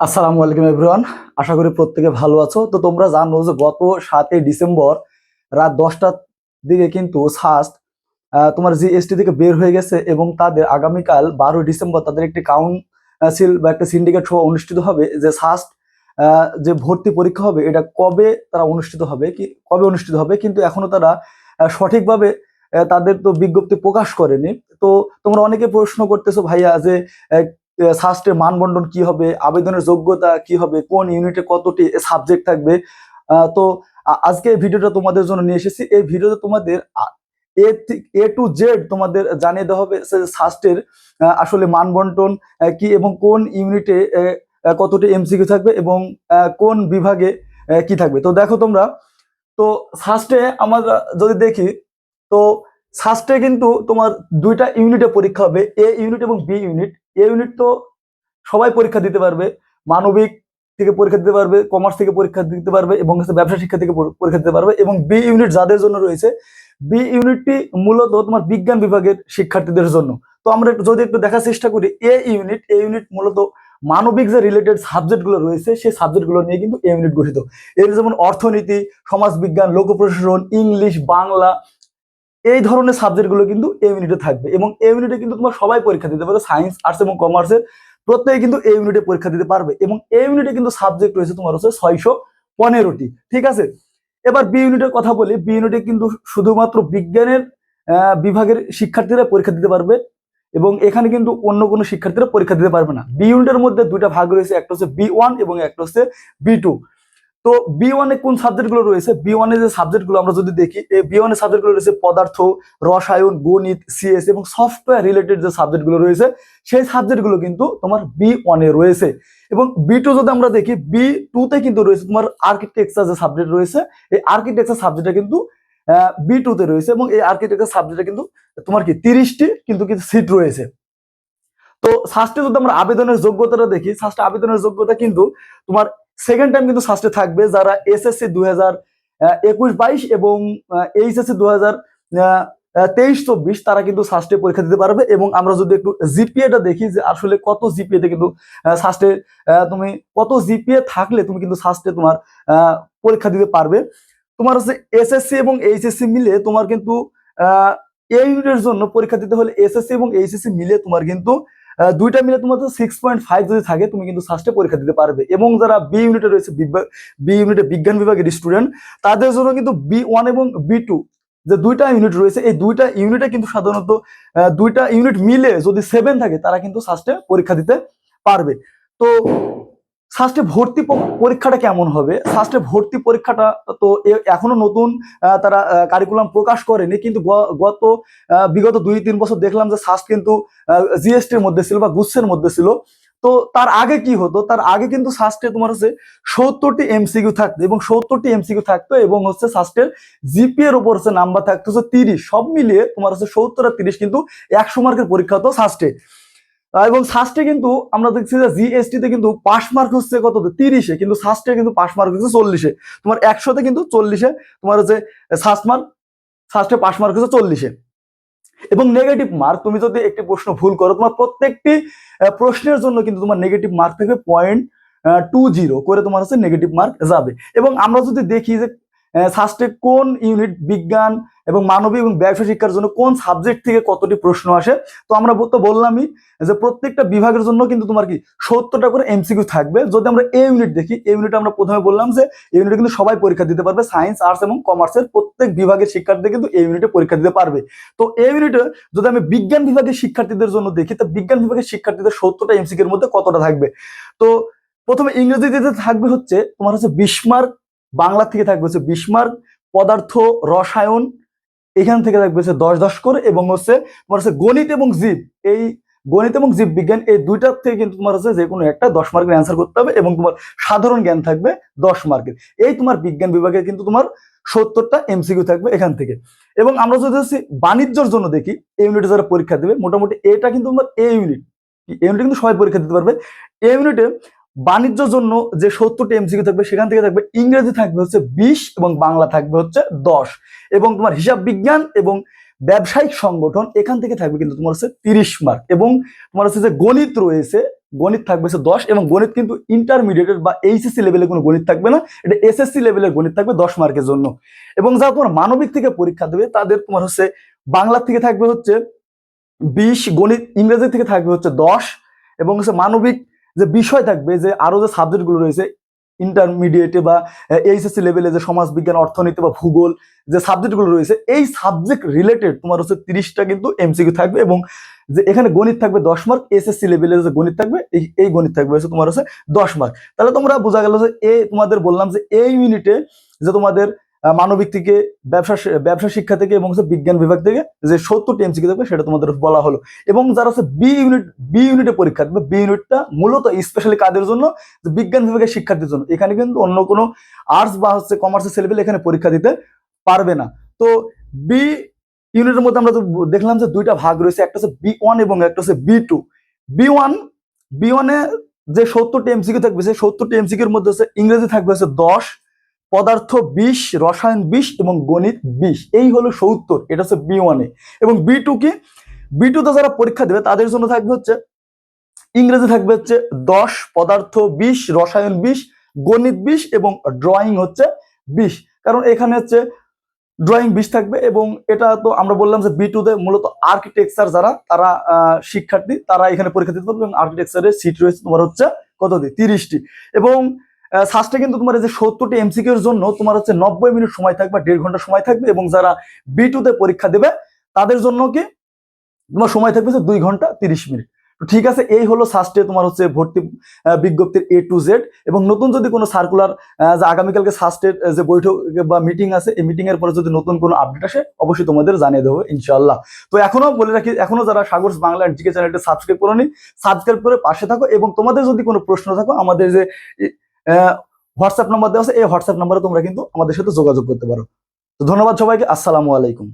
আসসালামু আলাইকুম এভরিওয়ান। আশা করি প্রত্যেকে ভালো আছো। তো তোমরা জানো যে গত সাতই ডিসেম্বর রাত দশটার দিকে কিন্তু সাস্ট তোমার জিএসটি থেকে বের হয়ে গেছে এবং তাদের আগামীকাল বারোই ডিসেম্বর তাদের একটি কাউন্সিল বা একটা সিন্ডিকেট সভা অনুষ্ঠিত হবে যে সাস্ট যে ভর্তি পরীক্ষা হবে এটা কবে তারা অনুষ্ঠিত হবে কি, কবে অনুষ্ঠিত হবে কিন্তু এখনও তারা সঠিকভাবে তাদের তো বিজ্ঞপ্তি প্রকাশ করেনি। তো তোমরা অনেকে প্রশ্ন করতেছো ভাইয়া যে সাস্টের মানবন্টন কি হবে, আবেদনের যোগ্যতা কি হবে, কোন ইউনিটে কতটি সাবজেক্ট থাকবে। তো আজকে এই ভিডিওটা তোমাদের জন্য নিয়ে এসেছি। এই ভিডিওতে তোমাদের এ টু জেড তোমাদের জানিয়ে দেওয়া হবে সাস্টের আসলে মানবন্টন কি এবং কোন ইউনিটে কতটি এমসিকিউ থাকবে এবং কোন বিভাগে কি থাকবে। তো দেখো তোমরা, তো সাস্টে আমরা যদি দেখি, তো সাস্টে কিন্তু তোমার দুইটা ইউনিটে পরীক্ষা হবে, এ ইউনিট এবং বি ইউনিট। এ ইউনিট তো সবাই পরীক্ষা দিতে পারবে, মানবিক থেকে পরীক্ষা দিতে পারবে কমার্স থেকে পরীক্ষা দিতে পারবে এবং ব্যবসা শিক্ষা থেকে পরীক্ষা দিতে পারবে এবং বি ইউনিট যাদের জন্য রয়েছে বি ইউনিটটি মূলত তোমার বিজ্ঞান বিভাগের শিক্ষার্থীদের জন্য। তো আমরা যদি একটু দেখার চেষ্টা করি এ ইউনিট এ ইউনিট মূলত মানবিক যে রিলেটেড সাবজেক্টগুলো রয়েছে, সেই সাবজেক্টগুলো নিয়ে কিন্তু এ ইউনিট গঠিত। এর যেমন অর্থনীতি, সমাজবিজ্ঞান লোক প্রশাসন, ইংলিশ, বাংলা এই ধরনের সাবজেক্টগুলো কিন্তু এ ইউনিটে থাকবে এবং এ ইউনিটে কিন্তু তোমার সবাই পরীক্ষা দিতে পারবে সায়েন্স আর্টস এবং কমার্সের প্রত্যেকে কিন্তু এ ইউনিটে পরীক্ষা দিতে পারবে এবং এ ইউনিটে কিন্তু সাবজেক্ট রয়েছে তোমার হচ্ছে ছয়শো পনেরোটি, ঠিক আছে? এবার বি ইউনিটের কথা বলি বি ইউনিটে কিন্তু শুধুমাত্র বিজ্ঞানের বিভাগের শিক্ষার্থীরা পরীক্ষা দিতে পারবে এবং এখানে কিন্তু অন্য কোনো শিক্ষার্থীরা পরীক্ষা দিতে পারবে না। বি ইউনিটের মধ্যে দুইটা ভাগ রয়েছে, একটা হচ্ছে বি ওয়ান এবং একটা হচ্ছে বি টু তো বি ওয়ানে কোন সাবজেক্টগুলো রয়েছে? বি ওয়ানে যে সাবজেক্টগুলো আমরা যদি দেখি, এই বি ওয়ানের সাবজেক্টগুলো রয়েছে পদার্থ, রসায়ন, গণিত সিএস এবং সফটওয়্যার রিলেটেড যে সাবজেক্টগুলো রয়েছে, সেই সাবজেক্টগুলো কিন্তু তোমার বি ওয়ানে রয়েছে। এবং বি টু যদি আমরা দেখি বি টুতে কিন্তু রয়েছে তোমার আর্কিটেকচার যে সাবজেক্ট রয়েছে, এই আর্কিটেকচার সাবজেক্টটা কিন্তু বি টুতে রয়েছে এবং এই আর্কিটেকচার সাবজেক্টে কিন্তু তোমার কি তিরিশটি কিন্তু কিছু সিট রয়েছে। তো সাস্টে যদি আমরা আবেদনের যোগ্যতাটা দেখি সাস্টে আবেদনের যোগ্যতা কিন্তু তোমার সেকেন্ড টাইম কিন্তু সাস্টে থাকবে যারা এসএসসি দুই হাজার একুশ বাইশ এবং এইচএসসি দু হাজার তেইশ চব্বিশ, তারা কিন্তু সাস্টে পরীক্ষা দিতে পারবে এবং আমরা যদি একটু জিপিএটা দেখি যে আসলে কত জিপিএতে কিন্তু সাস্টে তুমি কত জিপিএ থাকলে তুমি কিন্তু সাস্টে তোমার পরীক্ষা দিতে পারবে। তোমার হচ্ছে এসএসসি এবং এইচএসসি মিলে তোমার কিন্তু এই ইউনিটের জন্য পরীক্ষা দিতে হলে এসএসসি এবং এইচএসসি মিলে তোমার কিন্তু দুইটা মিলে তোমার সিক্স পয়েন্ট ফাইভ যদি থাকে, তুমি কিন্তু সাস্টে পরীক্ষা দিতে পারবে। এবং যারা বি ইউনিটে রয়েছে বি ইউনিটে বিজ্ঞান বিভাগের স্টুডেন্ট তাদের জন্য কিন্তু বি ওয়ান এবং বি টু যে দুইটা ইউনিট রয়েছে, এই দুইটা ইউনিটে কিন্তু সাধারণত দুইটা ইউনিট মিলে যদি সেভেন থাকে, তারা কিন্তু সাস্টে পরীক্ষা দিতে পারবে। তো সাস্টে ভর্তি পরীক্ষাটা কেমন হবে? সাস্টে ভর্তি পরীক্ষাটা তো এখনও নতুন তারা কারিকুলাম প্রকাশ করেনি, কিন্তু গত বিগত দুই তিন বছর দেখলাম যে সাস্ট কিন্তু জিএসটির মধ্যে ছিল বা গুচ্ছের মধ্যে ছিল। তো তার আগে কি হতো? তার আগে কিন্তু সাস্টে তোমার হচ্ছে সত্তরটি এমসিকিউ থাকতো এবং সত্তরটি এমসিকিউ থাকতো এবং হচ্ছে সাস্টের জিপি এর উপর হচ্ছে নাম্বার থাকতো হচ্ছে তিরিশ। সব মিলিয়ে তোমার হচ্ছে সত্তর আর তিরিশ কিন্তু একশো মার্কের পরীক্ষা হতো সাস্টে এবং সাস্টে কিন্তু আমরা দেখছি যে জিএসটি তে কিন্তু পাস মার্ক হচ্ছে কত? তিরিশে। কিন্তু সাস্টে কিন্তু পাস মার্ক হচ্ছে চল্লিশে। তোমার একশোতে কিন্তু চল্লিশে। তোমার হচ্ছে সাস্ট মার্ক সাস্টে পাস মার্ক হচ্ছে চল্লিশে। এবং নেগেটিভ মার্ক তুমি যদি একটি প্রশ্ন ভুল করো, তোমার প্রত্যেকটি প্রশ্নের জন্য কিন্তু তোমার নেগেটিভ মার্ক থেকে পয়েন্ট টু জিরো করে তোমার হচ্ছে নেগেটিভ মার্ক যাবে। এবং আমরা যদি দেখি যে সাস্টে কোন ইউনিট বিজ্ঞান এবং মানবিক এবং ব্যবসা শিক্ষার জন্য কোন সাবজেক্ট থেকে কতটি প্রশ্ন আসে? তো আমরা তো বললামই যে প্রত্যেকটা বিভাগের জন্য কিন্তু তোমার কি সত্তরটা করে এমসিকিউ থাকবে। যদি আমরা এ ইউনিট দেখি এই ইউনিট আমরা প্রথমে বললাম যে এই ইউনিটে কিন্তু সবাই পরীক্ষা দিতে পারবে। সায়েন্স আর্টস এবং কমার্সের প্রত্যেক বিভাগের শিক্ষার্থী কিন্তু এই ইউনিটে পরীক্ষা দিতে পারবে। তো এই ইউনিটে যদি আমি বিজ্ঞান বিভাগের শিক্ষার্থীদের জন্য দেখি, তো বিজ্ঞান বিভাগের শিক্ষার্থীদের সত্তরটা এমসিকিউ এর মধ্যে কতটা থাকবে? তো প্রথমে ইংরেজিতে থাকবে হচ্ছে তোমার হচ্ছে বিশ মার্ক বাংলা থেকে থাকবে হচ্ছে বিশ মার্ক পদার্থ রসায়ন, এখান থেকে থাকবে হচ্ছে দশ দশ করে এবং হচ্ছে তোমার হচ্ছে গণিত এবং জীব। এই গণিত এবং জীব বিজ্ঞান, এই দুইটার থেকে কিন্তু তোমার হচ্ছে যে কোনো একটা দশ মার্কের অ্যান্সার করতে হবে এবং তোমার সাধারণ জ্ঞান থাকবে দশ মার্কের। এই তোমার বিজ্ঞান বিভাগে কিন্তু তোমার সত্তরটা এমসিকিউ থাকবে এখান থেকে। এবং আমরা যদি হচ্ছে বাণিজ্যর জন্য দেখি, এই ইউনিটে যারা পরীক্ষা দেবে, মোটামুটি এটা কিন্তু তোমার এ ইউনিট এই ইউনিটে কিন্তু সবাই পরীক্ষা দিতে পারবে। এই ইউনিটে বাণিজ্যর জন্য যে সত্তরটি এমসিকিউ থাকবে, সেখান থেকে থাকবে ইংরেজি থাকবে হচ্ছে বিশ এবং বাংলা থাকবে হচ্ছে দশ। এবং তোমার হিসাব বিজ্ঞান এবং ব্যবসায়িক সংগঠন এখান থেকে থাকবে কিন্তু তোমার হচ্ছে তিরিশ মার্ক এবং তোমার হচ্ছে যে গণিত রয়েছে, গণিত থাকবে হচ্ছে দশ এবং গণিত কিন্তু ইন্টারমিডিয়েটের বা এইচএসসি লেভেলে কোনো গণিত থাকবে না, এটা এসএসসি লেভেলের গণিত থাকবে দশ মার্কের জন্য। এবং যারা তোমার মানবিক থেকে পরীক্ষা দেবে, তাদের তোমার হচ্ছে বাংলা থেকে থাকবে হচ্ছে বিশ, গণিত ইংরেজি থেকে থাকবে হচ্ছে দশ এবং হচ্ছে মানবিক যে বিষয় থাকবে যে আরও যে সাবজেক্টগুলো রয়েছে ইন্টারমিডিয়েটে বা এইচএসসি লেভেলে যে সমাজ বিজ্ঞান অর্থনীতি বা ভূগোল যে সাবজেক্টগুলো রয়েছে, এই সাবজেক্ট রিলেটেড তোমার হচ্ছে তিরিশটা কিন্তু এমসিকিউ থাকবে এবং যে এখানে গণিত থাকবে দশ মার্ক এসএসসি লেভেলে যে গণিত থাকবে, এই এই গণিত থাকবে হচ্ছে তোমার হচ্ছে দশ মার্ক তাহলে তোমরা বোঝা গেল যে এ তোমাদের বললাম যে এই ইউনিটে যে তোমাদের মানবিক থেকে, ব্যবসা ব্যবসা শিক্ষা থেকে এবং হচ্ছে বিজ্ঞান বিভাগ থেকে যে সত্তরটি এমসিকিউ থাকবে সেটা তোমাদের বলা হলো। এবং যারা হচ্ছে বি ইউনিট বি ইউনিটে পরীক্ষা দেবে বি ইউনিটটা মূলত স্পেশালি কাদের জন্য? বিজ্ঞান বিভাগের শিক্ষার্থীর জন্য। এখানে কিন্তু অন্য কোনো আর্টস বা হচ্ছে কমার্সের ছেলেপেলে এখানে পরীক্ষা দিতে পারবে না। তো বি ইউনিটের মধ্যে আমরা দেখলাম যে দুইটা ভাগ রয়েছে, একটা হচ্ছে বি ওয়ান এবং একটা হচ্ছে B two B one B ওয়ানে যে সত্তরটি এমসিকিউ থাকবে, সেই সত্তরটি এমসিকিউর মধ্যে হচ্ছে ইংরেজি থাকবে হচ্ছে দশ পদার্থ বিশ রসায়ন বিশ এবং গণিত বিশ এই হলো সত্তর এটা হচ্ছে বি ওয়ানে এবং বি টু কি? বি টুতে যারা পরীক্ষা দেবে, তাদের জন্য থাকবে হচ্ছে, ইংরেজি থাকবে হচ্ছে দশ, পদার্থ বিশ রসায়ন বিশ গণিত বিশ এবং ড্রয়িং হচ্ছে বিশ কারণ এখানে হচ্ছে ড্রয়িং বিশ থাকবে এবং এটা তো আমরা বললাম যে বি টুতে মূলত আর্কিটেকচার যারা, তারা শিক্ষার্থী, তারা এখানে পরীক্ষা দিতে পারবে। এবং আর্কিটেকচারের সিট রয়েছে তোমার হচ্ছে কতটি তিরিশটি। এবং সাস্টে কিন্তু তোমার যে সত্তরটি এমসিকিউ এর জন্য তোমার হচ্ছে নব্বই মিনিট সময় থাকবে দেড় ঘণ্টা সময় থাকবে, এবং যারা বি টুতে পরীক্ষা দেবে, তাদের জন্য কি তোমার সময় থাকবে যে দুই ঘণ্টা তিরিশ মিনিট। ঠিক আছে, এই হলো সাস্টে তোমার হচ্ছে ভর্তি বিজ্ঞপ্তির এ টু জেড এবং নতুন যদি কোনো সার্কুলার যে আগামীকালকে সাস্টের যে বৈঠক বা মিটিং আছে, এই মিটিং এর পরে যদি নতুন কোনো আপডেট আসে, অবশ্যই তোমাদের জানিয়ে দেবো ইনশাল্লাহ তো এখনও বলে রাখি, এখনও যারা সাগর বাংলা এনটিকে চ্যানেলটা সাবস্ক্রাইব করোনি সাবস্ক্রাইব করে পাশে থাকো, এবং তোমাদের যদি কোনো প্রশ্ন থাকো, আমাদের যে হোয়াটসঅ্যাপ নম্বর দেওয়া আছে, এই হোয়াটসঅ্যাপ নাম্বারে তোমরা কিন্তু আমাদের সাথে যোগাযোগ করতে পারো। তো ধন্যবাদ সবাইকে, আসসালামু আলাইকুম।